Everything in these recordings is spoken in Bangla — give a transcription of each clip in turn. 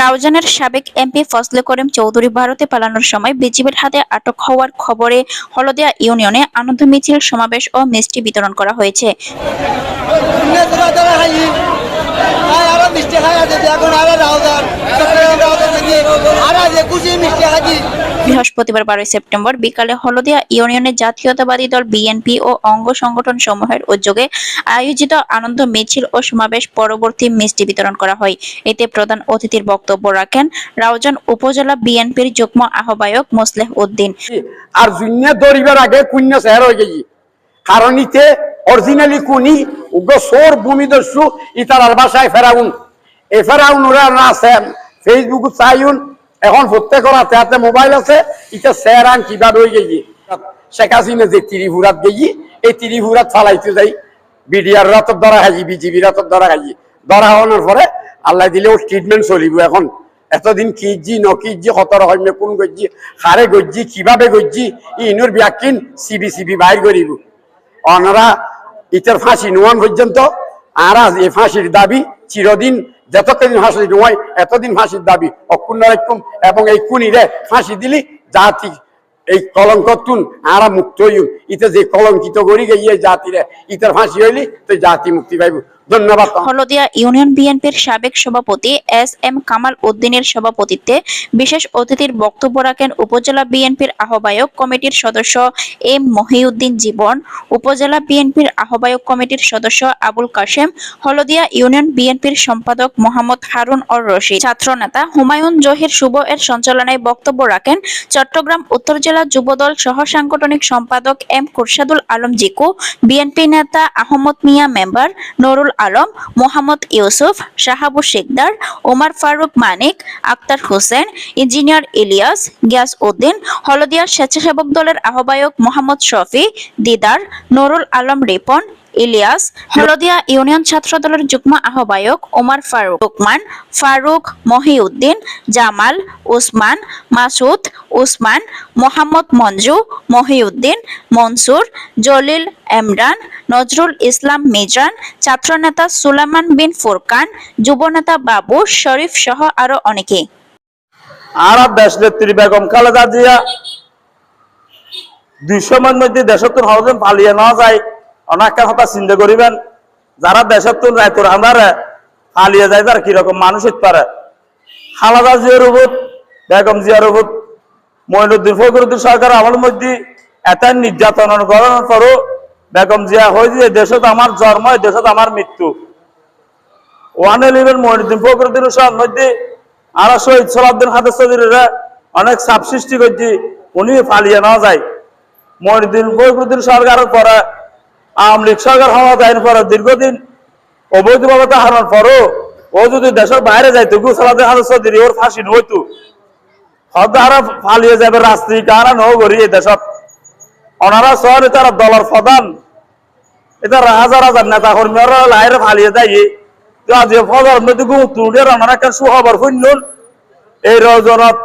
রাউজানের সাবেক এমপি ফজলে করিম চৌধুরী ভারতে পালানোর সময় বিজিবির হাতে আটক হওয়ার খবরে হলদিয়া ইউনিয়নে আনন্দ মিছিল, সমাবেশ ও মিষ্টি বিতরণ করা হয়েছে। এখন বৃহস্পতিবার বারোই সেপ্টেম্বর বিকালে হলদিয়া ইউনিয়নের জাতীয়তাবাদী দল বিএনপি ও অঙ্গ সংগঠন সমূহের উদ্যোগে আয়োজিত আনন্দ মিছিল ও সমাবেশ পরবর্তী মিষ্টি বিতরণ করা হয়। এতে প্রধান অতিথির বক্তব্য রাখেন রাউজান উপজেলা বিএনপির যুগ্ম আহ্বায়ক মোসলেহ উদ্দিন। আর শূন্য দৌড়িবার আগে কুন্য শেয়ার হয়ে গেছি। কারণ ইতে অরিজিনালি কুনি উগ্র সোর ভূমিদস্যু ইতার আর বাসায় ফেরাউন। এ ফেরাউন ওরা না ফেসবুক চাইউন এখন প্রত্যেকের হাতে হাতে মোবাইল আছে ইটা শেয়ার আন কীভাবে হয়ে গেছি শেখ হাসিনা যে ত্রিপুরাত গেছি এই ত্রিপুরাত ফালাইতে যাই। বিডিআর রাতর ধরা খাইছি বিজিবি রাতর ধরা খাইছি ধরা হওয়ার পরে আল্লাহ দিলে ও ট্রিটমেন্ট চলিব এখন। এতদিন কিজি নকিজি কত রকম কোন গজ্জি হারে গজ্জি, কীভাবে গজ্জি ইনুর ব্যাকিন সিবি সিবি বাইর করিব। অনারা ইটার ফাঁসি নোয়ান পর্যন্ত, আর এই ফাঁসির দাবি চিরদিন যতদিন ফাঁসি নয় এতদিন ফাঁসির দাবি অক্ষুণ্ণ রাখুম এবং এই কুনিরে ফাঁসি দিলি জাতি এই কলঙ্ক তুন আরা মুক্ত হইম ইতে যে কলঙ্কিত করি গিয়ে জাতিরে, ইতার ফাঁসি হইলি তো জাতি মুক্তি পাইব। ধন্যবাদ। হলদিয়া ইউনিয়ন বিএনপির সাবেক সভাপতি এস এম কামাল উদ্দিনের সভাপতিত্বে বিশেষ অতিথির বক্তব্য রাখেন উপজেলা বিএনপির আহ্বায়ক কমিটির সদস্য এম মহিউদ্দিন জীবন, উপজেলা বিএনপির আহ্বায়ক কমিটির সদস্য আবুল কাশেম, হলদিয়া ইউনিয়ন বিএনপির সম্পাদক মোহাম্মদ হারুন অর রশিদ। ছাত্রনেতা হুমায়ুন জহির শুভ এর সঞ্চালনায় বক্তব্য রাখেন চট্টগ্রাম উত্তর জেলা যুবদল সহ সাংগঠনিক সম্পাদক এম খুরশাদুল আলম জিকু, বিএনপি নেতা আহমদ মিয়া মেম্বার, নুরুল আলম, মোহাম্মদ ইউসুফ শাহাবু শেখদার ওমার ফারুক মানিক, আক্তার হোসেন, ইঞ্জিনিয়ার ইলিয়াস, গিয়াস উদ্দিন, হলদিয়ার স্বেচ্ছাসেবক দলের আহ্বায়ক মোহাম্মদ শফি, দিদার, নুরুল আলম রিপন ইলিয়াস হলদিয়া ইউনিয়ন ছাত্র দলের যুগ্ম আহ্বায়ক ওমর ফারুক রুকমান ফারুক মহিউদ্দিন জামাল উসমান মাসুদ উসমান মোহাম্মদ মঞ্জু মহিউদ্দিন মনসুর জলিল এমরান নজরুল ইসলাম মিজান ছাত্রনেতা সুলাইমান বিন ফুরকান যুবনেতা বাবু শরীফ সহ আরও অনেকে। আর দেশ নেত্রী বেগম খালেদা জিয়া দুই সময়ের মধ্যে দেশত্বর হজম পালিয়ে না যায়। অনেকটা কথা চিন্তা করিবেন। যারা দেশত্বর রায়তর আমরা পালিয়ে যায়, তারা কীরকম মানুষ পারে? খালেদা জিয়ার উপর, বেগম জিয়ার উপর, মইনুদ্দিন ফখরুদ্দিন সরকার আমার মধ্যে এত নির্যাতন করার পরও বেগম জিয়া হয়েছে দেশত আমার জন্ম, দেশত আমার মৃত্যু। ওয়ান ইলেভেন মহিনুদ্দিন ফখরুদ্দিন সবার মধ্যে আর শহীদ সোলাউদ্দিন হাতের চৌধুরীরা অনেক চাপ সৃষ্টি করছি উনি পালিয়ে না যায়। মহিনুদ্দিন ফখরুদ্দিন সরকারের পরে আওয়ামী লীগ সরকার হওয়া যায় পরে দীর্ঘদিন অবৈধভাবে হারানোর পরও ও যদি দেশের বাইরে যাইতো গু সোলাউদ্দিন হাতের চৌধুরী ওর ফাঁসি নইতো হয়তো আরও পালিয়ে যাবে রাস্তায় কারা নৌ করি এই দেশত। ওনারা শহরে তারা দলের প্রধান। এটা হাজার হাজার নেতা কর্মীরা লাইরে ফালিয়ে তো আজ ফজর ঘুম তুলে ওনারা একটা সুখবর শুনলেন এই রজনত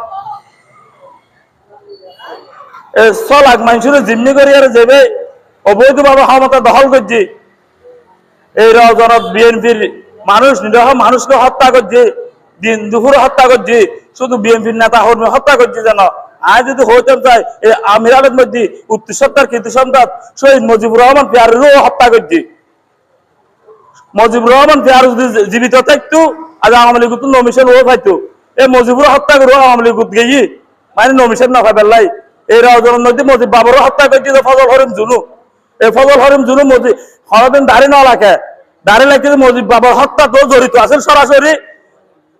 ছলাখ মানুষের জিম্মি করি আর যাবে। অবৈধভাবে ক্ষমতা দখল করছে। এই রজনত বিএনপির মানুষ, নিরহ মানুষকে হত্যা করছে, দিন দুপুরে হত্যা করছে, শুধু বিএনপির নেতা কর্মী হত্যা করছে যেন। আজ যদি হইতে চাই এই আমিরালের মধ্যে উত্তর সত্তর কৃতি সন্তান শহীদ মুজিবুর রহমান পেয়ারেরও হত্যা করছে। মুজিবুর রহমান পেয়ার যদি জীবিত থাকতো, আজ আওয়ামী লীগ নমিশন ও পাইতো। এই মুজিবুর হত্যা করে আওয়ামী লীগ গিয়ে মানে নমিশন না পাইবেলাই এই রাজনের মধ্যে মুজিব বাবরও হত্যা করছে ফজল হরিম জুনু ফজল হরিম জুনু মুজিব হরদিন দাঁড়ি না লাগে দাঁড়ি লাগছে মুজিব বাবর হত্যা তো জড়িত আছে সরাসরি।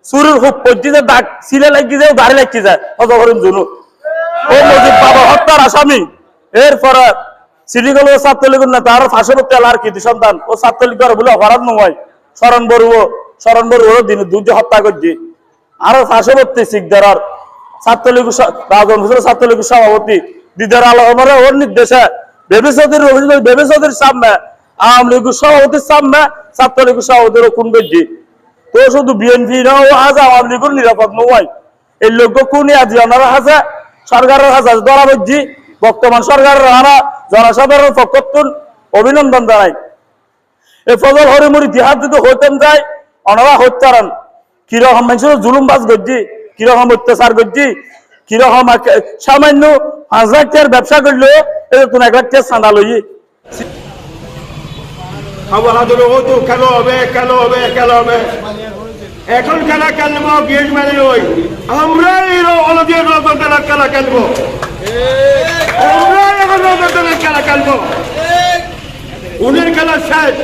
সুরের খুব যে দাগ সিলে যায় দাঁড়ি লাগছে যায় ফজল হরিম জুনু ও বাবর হত্যার আসামি। এরপরে সিটিগুল ও ছাত্রলীগের নেতা আরও ফাঁসবর্তী আর কৃতি সন্তান ও ছাত্রলীগ বলে অপরাধ নয়। শরণ বড়ুও শরণ বড়ুও দিন দুর্য হত্যা করছে। আরও ফাঁসবর্তী শিখদার ছাত্রলীগ রাজন ছাত্রলীগ সভাপতি দিদার আলমের ওর নির্দেশে বেবিসদের বেবিসদের সামনে, আওয়ামী লীগ সভাপতির সামনে ছাত্রলীগ সভাপতির কোন করছে তো শুধু বিএনপি নাও আজ আওয়ামী লীগের নিরাপদ নয়। এই লোক কোন আজ ওনারা আছে সরকারের কাছে ধরা বুঝছি বর্তমান সরকারের হারা জনসাধারণ অভিনন্দন জানাই। এই ফজল হরিমুর ইতিহাস যদি হইতেন যায় ওনারা হত্যারান। কীরকম মানুষের জুলুম বাস করছি কীরকম অত্যাচার করছি কীরকম সামান্য টাকার ব্যবসা করল এটা তুমি এক লাখ টাকা চাঁদা লই খেলো হবে খেলো হবে খেলো হবে। এখন খেলা খেলব গেট মেরে ওই আমরা এই অলদিয়া রজতলা খেলা খেলব। আমরা এখন রজতলা খেলা খেলব। উনের খেলা শেষ।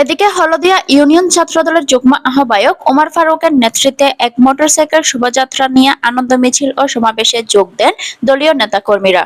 এদিকে হলদিয়া ইউনিয়ন ছাত্রদলের যুগ্ম আহ্বায়ক ওমর ফারুকের নেতৃত্বে এক মোটরসাইকেল শোভাযাত্রা নিয়ে আনন্দ মিছিল ও সমাবেশে যোগ দেন দলীয় নেতাকর্মীরা।